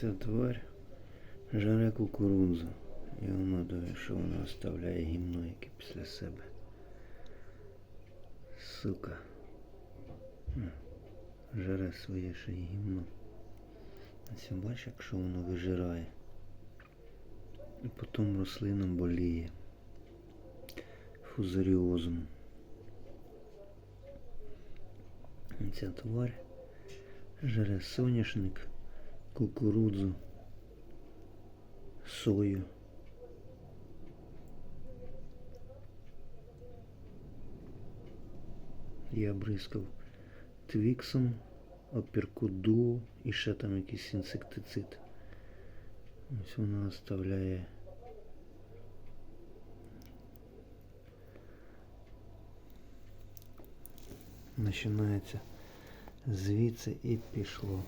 Ця тварь жаре кукурудзу. І воно думає, що вона оставляє гімно, яке після себе. Сука. Жаре своє ще й гімно. Ось бачиш, якщо воно вижирає. І потім рослина боліє. Фузаріозом. Ця тварь жаре соняшник, кукурудзу, сою. Я бризкав твіксом, оперкуду і ще там якийсь інсектицид. Ось вона оставляє починається звідси і пішло.